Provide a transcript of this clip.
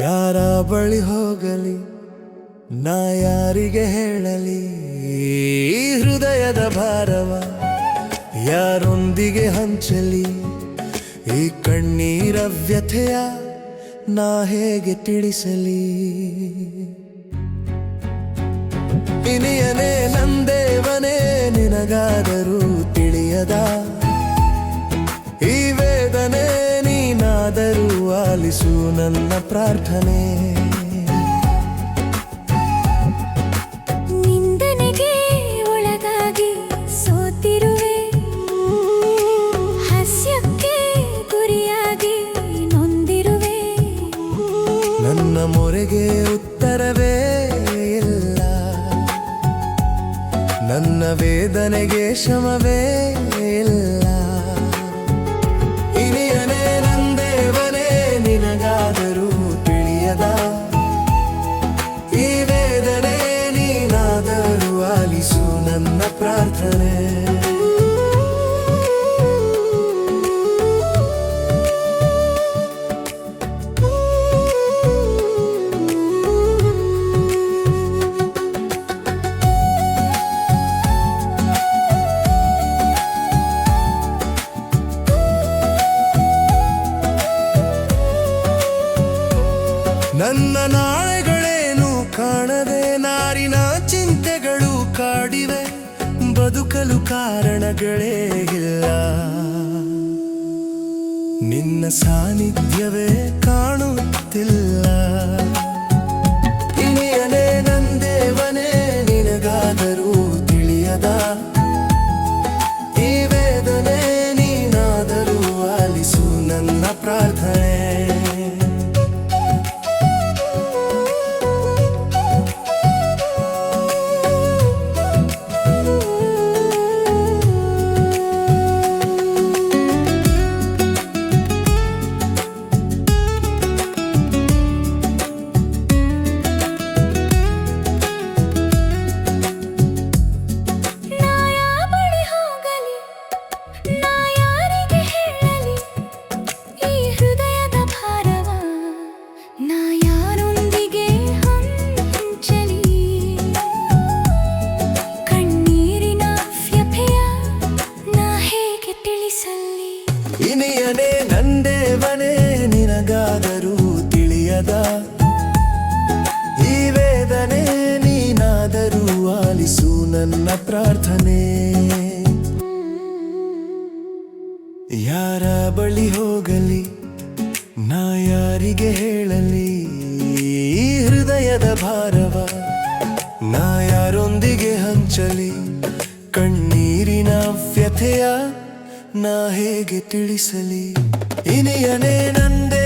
ಯಾರ ಬಳಿ ಹೋಗಲಿ ನಾ ಯಾರಿಗೆ ಹೇಳಲಿ? ಹೃದಯದ ಭಾರವ ಯಾರೊಂದಿಗೆ ಹಂಚಲಿ? ಈ ಕಣ್ಣೀರ ವ್ಯಥೆಯ ನಾ ಹೇಗೆ ತಿಳಿಸಲಿ? ಇನಿಯನೇ ನಂದೇವನೇ, ನಿನಗಾದರೂ ತಿಳಿಯದ? ಈ ವೇದನೆ ನೀನಾದರೂ ಆಲಿಸು ನನ್ನ ಪ್ರಾರ್ಥನೆ. ವೇದನೆಗೆ ಶಮವೇ ಇಲ್ಲ. ಇನಿಯನೇ ನಂದೇವನೇ ನಿನಗಾದರೂ ತಿಳಿಯದ? ಈ ವೇದನೆ ನೀನಾದರೂ ಆಲಿಸು ನನ್ನ ಪ್ರಾರ್ಥನೆ. ನನ್ನ ನಾಳೆಗಳೇನು ಕಾಣದೆ ನಾರಿನ ಚಿಂತೆಗಳು ಕಾಡಿವೆ ಬದುಕಲು ಕಾರಣಗಳೇ ಇಲ್ಲ. ನಿನ್ನ ಸಾನ್ನಿಧ್ಯವೇ ಕಾಣುತ್ತಿಲ್ಲ. ತಿಳಿಯದ ಈ ವೇದನೆ ನೀನಾದರೂ ಆಲಿಸು ನನ್ನ ಪ್ರಾರ್ಥನೆ. ಯಾರ ಬಳಿ ಹೋಗಲಿ, ನಾ ಯಾರಿಗೆ ಹೇಳಲಿ? ಈ ಹೃದಯದ ಭಾರವ ನಾ ಯಾರೊಂದಿಗೆ ಹಂಚಲಿ? ಕಣ್ಣೀರಿನ ವ್ಯಥೆಯ ನಾ ಹೇಗೆ ತಿಳಿಸಲಿ? ಇನಿಯನೇ ನಂದೇ